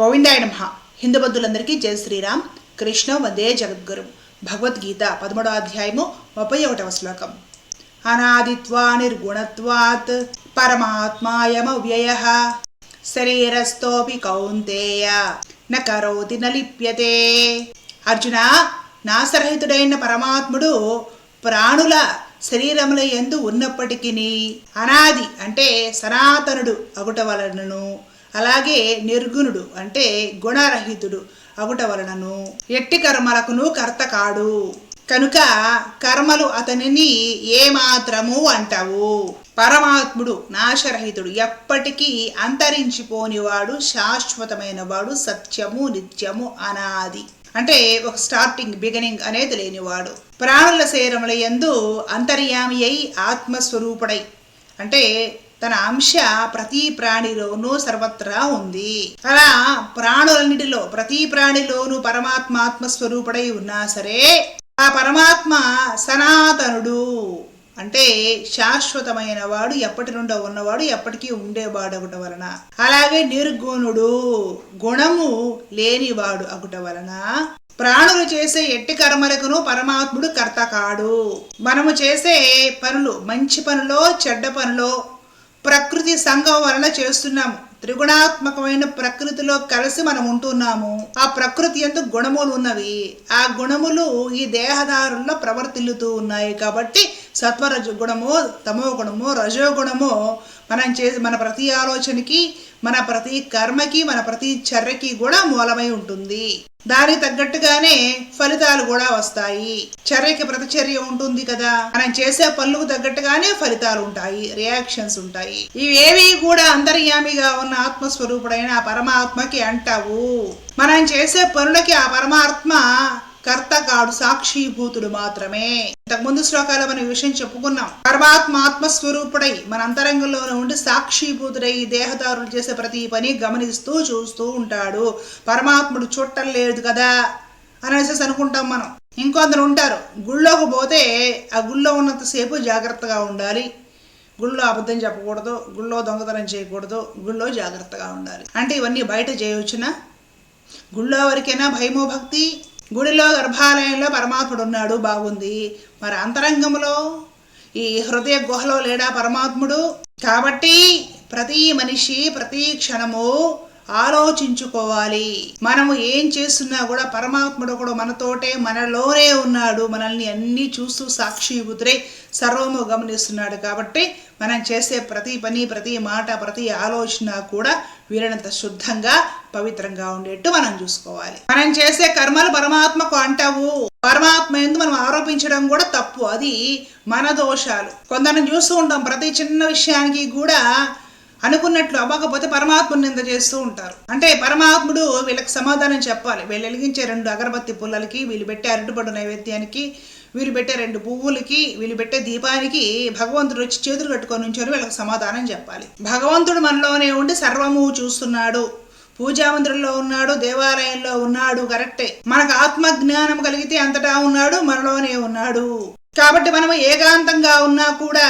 గోవిందాయ నమ. హిందూ బంధువులందరికీ జయ శ్రీరామ్. కృష్ణ వందే జగద్గురు. భగవద్గీత పదమూడవ అధ్యాయము ముప్పై ఒకటవ శ్లోకం. అనాదిత్వా నిర్గుణత్వాత్ పరమాత్మాయమ వ్యయ శరీరస్థోపి కౌంతేయ. న కరోతి న లిప్యతే. అర్జున నాసరహితుడైన పరమాత్ముడు ప్రాణుల శరీరముల ఎందు ఉన్నప్పటికీ అనాది అంటే సనాతనుడు అగుట వలనను అలాగే నిర్గుణుడు అంటే గుణరహితుడు అగుట వలనను ఎట్టి కర్మలకును కర్త కాడు. కనుక కర్మలు అతనిని ఏమాత్రము అంటావు. పరమాత్ముడు నాశరహితుడు ఎప్పటికీ అంతరించిపోనివాడు శాశ్వతమైన వాడు సత్యము నిత్యము అనాది. అంటే ఒక స్టార్టింగ్ బిగినింగ్ అనేది లేనివాడు. ప్రాణుల శరీరముల యందు అంతర్యామి అయి ఆత్మస్వరూపుడై అంటే తన అంశ ప్రతి ప్రాణిలోనూ సర్వత్రా ఉంది. అలా ప్రాణులన్నిటిలో ప్రతి ప్రాణిలోనూ పరమాత్మ ఆత్మస్వరూపుడై ఉన్నా సరే ఆ పరమాత్మ సనాతనుడు. అంటే శాశ్వతమైన వాడు ఎప్పటి నుండో ఉన్నవాడు ఎప్పటికీ ఉండేవాడు అగుట వలన. అలాగే నిర్గుణుడు గుణము లేనివాడు అగుట వలన ప్రాణులు చేసే ఎట్టి కర్మలకును పరమాత్ముడు కర్త కాడు. మనము చేసే పనులు మంచి పనులో చెడ్డ పనులో ప్రకృతి సంఘం వలన చేస్తున్నాము. త్రిగుణాత్మకమైన ప్రకృతిలో కలిసి మనం ఉంటున్నాము. ఆ ప్రకృతి ఎందు గుణములు ఉన్నవి. ఆ గుణములు ఈ దేహదారుల్లో ప్రవర్తిల్లుతూ ఉన్నాయి కాబట్టి సత్వరజ గుణము తమో గుణము రజో గుణము మనం చేసి మన ప్రతి ఆలోచనకి మన ప్రతి కర్మకి మన ప్రతి చర్యకి కూడా మూలమై ఉంటుంది. దానికి తగ్గట్టుగానే ఫలితాలు కూడా వస్తాయి. చర్యకి ప్రతిచర్య ఉంటుంది కదా. మనం చేసే పనులకు తగ్గట్టుగానే ఫలితాలు ఉంటాయి రియాక్షన్స్ ఉంటాయి. ఇవేవి కూడా అంతర్యామిగా ఉన్న ఆత్మస్వరూపుడైన పరమాత్మకి అంటావు. మనం చేసే పనులకి ఆ పరమాత్మ కర్తగాడు సాక్షిభూతుడు మాత్రమే. ఇంతకు ముందు శ్లోకాలు మనం ఈ విషయం చెప్పుకున్నాం. పరమాత్మ ఆత్మస్వరూపుడై మన అంతరంగంలోనే ఉండి సాక్షిభూతుడై దేహదారులు చేసే ప్రతి పని గమనిస్తూ చూస్తూ ఉంటాడు. పరమాత్ముడు చూడటం లేదు కదా అనేసి అనుకుంటాం మనం. ఇంకొందరు ఉంటారు. గుళ్ళోకి పోతే ఆ గుళ్ళో ఉన్నంతసేపు జాగ్రత్తగా ఉండాలి. గుళ్ళో అబద్ధం చెప్పకూడదు. గుళ్ళో దొంగతనం చేయకూడదు. గుళ్ళో జాగ్రత్తగా ఉండాలి. అంటే ఇవన్నీ బయట చేయవచ్చునా? గుళ్ళో వరకైనా భయమో భక్తి? గుడిలో గర్భాలయంలో పరమాత్ముడు ఉన్నాడు బాగుంది. మరి అంతరంగంలో ఈ హృదయ గుహలో లేడా పరమాత్ముడు? కాబట్టి ప్రతి మనిషి ప్రతి క్షణము ఆలోచించుకోవాలి. మనము ఏం చేస్తున్నా కూడా పరమాత్ముడు కూడా మనతోటే మనలోనే ఉన్నాడు. మనల్ని అన్నీ చూస్తూ సాక్షిభూతుడై సర్వము గమనిస్తున్నాడు కాబట్టి మనం చేసే ప్రతి పని ప్రతి మాట ప్రతి ఆలోచన కూడా వీలైనంత శుద్ధంగా పవిత్రంగా ఉండేట్టు మనం చూసుకోవాలి. మనం చేసే కర్మలు పరమాత్మకు అంటావు. పరమాత్మ ఎందు మనం ఆరోపించడం కూడా తప్పు. అది మన దోషాలు. కొందరిని చూస్తూ ఉంటాం. ప్రతి చిన్న విషయానికి కూడా అనుకున్నట్లు అవ్వకపోతే పరమాత్ముని నింద చేస్తూ ఉంటారు. అంటే పరమాత్ముడు వీళ్ళకి సమాధానం చెప్పాలి. వీళ్ళు వెలిగించే రెండు అగరబత్తి పుల్లలకి వీళ్ళు పెట్టే అరటిపండు నైవేద్యానికి వీళ్ళు పెట్టే రెండు పువ్వులకి వీళ్ళు పెట్టే దీపానికి భగవంతుడు వచ్చి చేతులు కట్టుకొని ఉంచారు వీళ్ళకి సమాధానం చెప్పాలి. భగవంతుడు మనలోనే ఉండి సర్వము చూస్తున్నాడు. పూజామందిరంలో ఉన్నాడు దేవాలయంలో ఉన్నాడు కరెక్టే. మనకు ఆత్మ జ్ఞానం కలిగితే అంతటా ఉన్నాడు మనలోనే ఉన్నాడు. కాబట్టి మనం ఏకాంతంగా ఉన్నా కూడా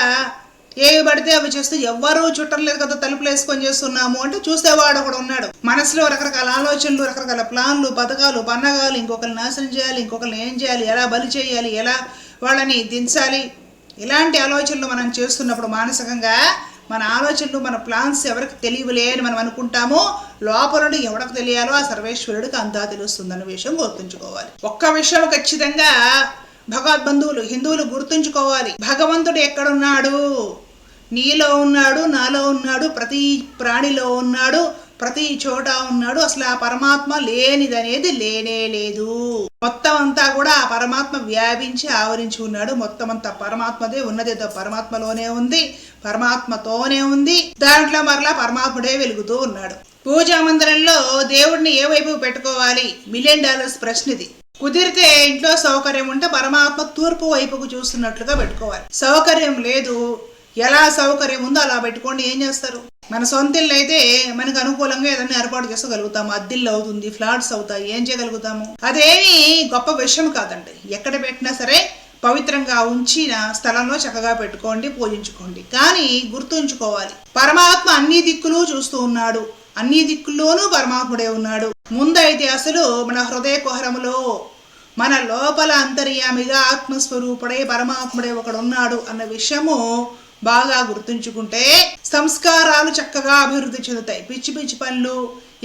ఏవి పడితే అవి చేస్తూ ఎవ్వరూ చుట్టలేదు కదా తలుపులు వేసుకొని చేస్తున్నాము అంటే చూసేవాడు కూడా ఉన్నాడు. మనసులో రకరకాల ఆలోచనలు రకరకాల ప్లాన్లు పథకాలు పన్నగాలు ఇంకొకరిని నాశనం చేయాలి ఇంకొకరిని ఏం చేయాలి ఎలా బలి చేయాలి ఎలా వాళ్ళని దించాలి ఇలాంటి ఆలోచనలు మనం చేస్తున్నప్పుడు మానసికంగా మన ఆలోచనలు మన ప్లాన్స్ ఎవరికి తెలియలే అని మనం అనుకుంటామో లోపల నుండి ఎవరికి తెలియాలో ఆ సర్వేశ్వరుడికి అంతా తెలుస్తుందన్న విషయం గుర్తుంచుకోవాలి. ఒక్క విషయం ఖచ్చితంగా భగవద్బంధువులు హిందువులు గుర్తుంచుకోవాలి. భగవంతుడు ఎక్కడున్నాడు? నీలో ఉన్నాడు నాలో ఉన్నాడు ప్రతి ప్రాణిలో ఉన్నాడు ప్రతి చోట ఉన్నాడు. అసలు ఆ పరమాత్మ లేనిదనేది లేనే లేదు. మొత్తం అంతా కూడా ఆ పరమాత్మ వ్యాపించి ఆవరించి ఉన్నాడు. మొత్తం అంతా పరమాత్మదే ఉన్నదేదో పరమాత్మలోనే ఉంది పరమాత్మతోనే ఉంది. దాంట్లో మరలా పరమాత్ముడే వెలుగుతూ ఉన్నాడు. పూజా మందిరంలో దేవుడిని ఏ వైపు పెట్టుకోవాలి? మిలియన్ డాలర్స్ ప్రశ్న ఇది కుదిరితే ఇంట్లో సౌకర్యం ఉంటే పరమాత్మ తూర్పు వైపుకు చూస్తున్నట్లుగా పెట్టుకోవాలి. సౌకర్యం లేదు. ఎలా సౌకర్యం ఉందో అలా పెట్టుకోండి ఏం చేస్తారు? మన సొంత ఇల్లు అయితే మనకు అనుకూలంగా ఏదైనా ఏర్పాటు చేసుకోగలుగుతాము. అద్దిల్లు అవుతుంది ఫ్లాట్స్ అవుతాయి ఏం చేయగలుగుతాము? అదేమి గొప్ప విషయం కాదండి. ఎక్కడ పెట్టినా సరే పవిత్రంగా ఉంచిన స్థలంలో చక్కగా పెట్టుకోండి పూజించుకోండి. కానీ గుర్తుంచుకోవాలి పరమాత్మ అన్ని దిక్కులు చూస్తూ ఉన్నాడు. అన్ని దిక్కుల్లోనూ పరమాత్ముడే ఉన్నాడు. ముందైతే అసలు మన హృదయ కుహరములో మన లోపల అంతర్యామిగా ఆత్మస్వరూపుడే పరమాత్ముడే ఒకడున్నాడు అన్న విషయము బాగా గుర్తుంచుకుంటే సంస్కారాలు చక్కగా అభివృద్ధి చెందుతాయి. పిచ్చి పిచ్చి పనులు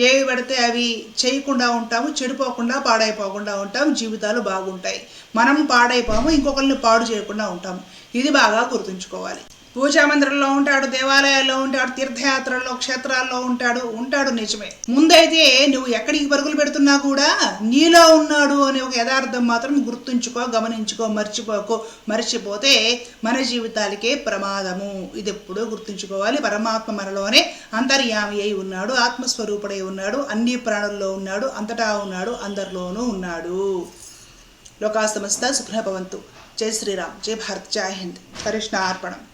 ఏవి పడితే అవి చేయకుండా ఉంటాము చెడిపోకుండా పాడైపోకుండా ఉంటాం జీవితాలు బాగుంటాయి. మనం పాడైపోము ఇంకొకరిని పాడు చేయకుండా ఉంటాము. ఇది బాగా గుర్తుంచుకోవాలి. పూజా మందిరంలో ఉంటాడు దేవాలయాల్లో ఉంటాడు తీర్థయాత్రల్లో క్షేత్రాల్లో ఉంటాడు ఉంటాడు నిజమే. ముందైతే నువ్వు ఎక్కడికి పరుగులు పెడుతున్నా కూడా నీలో ఉన్నాడు అనే ఒక యథార్థం మాత్రం గుర్తుంచుకో గమనించుకో మర్చిపోకో. మర్చిపోతే మన జీవితాలకే ప్రమాదము. ఇది ఎప్పుడూ గుర్తుంచుకోవాలి. పరమాత్మ మనలోనే అంతర్యామి అయి ఉన్నాడు ఆత్మస్వరూపుడై ఉన్నాడు అన్ని ప్రాణుల్లో ఉన్నాడు అంతటా ఉన్నాడు అందరిలోనూ ఉన్నాడు. లోకా సమస్త జై శ్రీరామ్. జై భారత్. జై హింద్. కృష్ణ అర్పణం.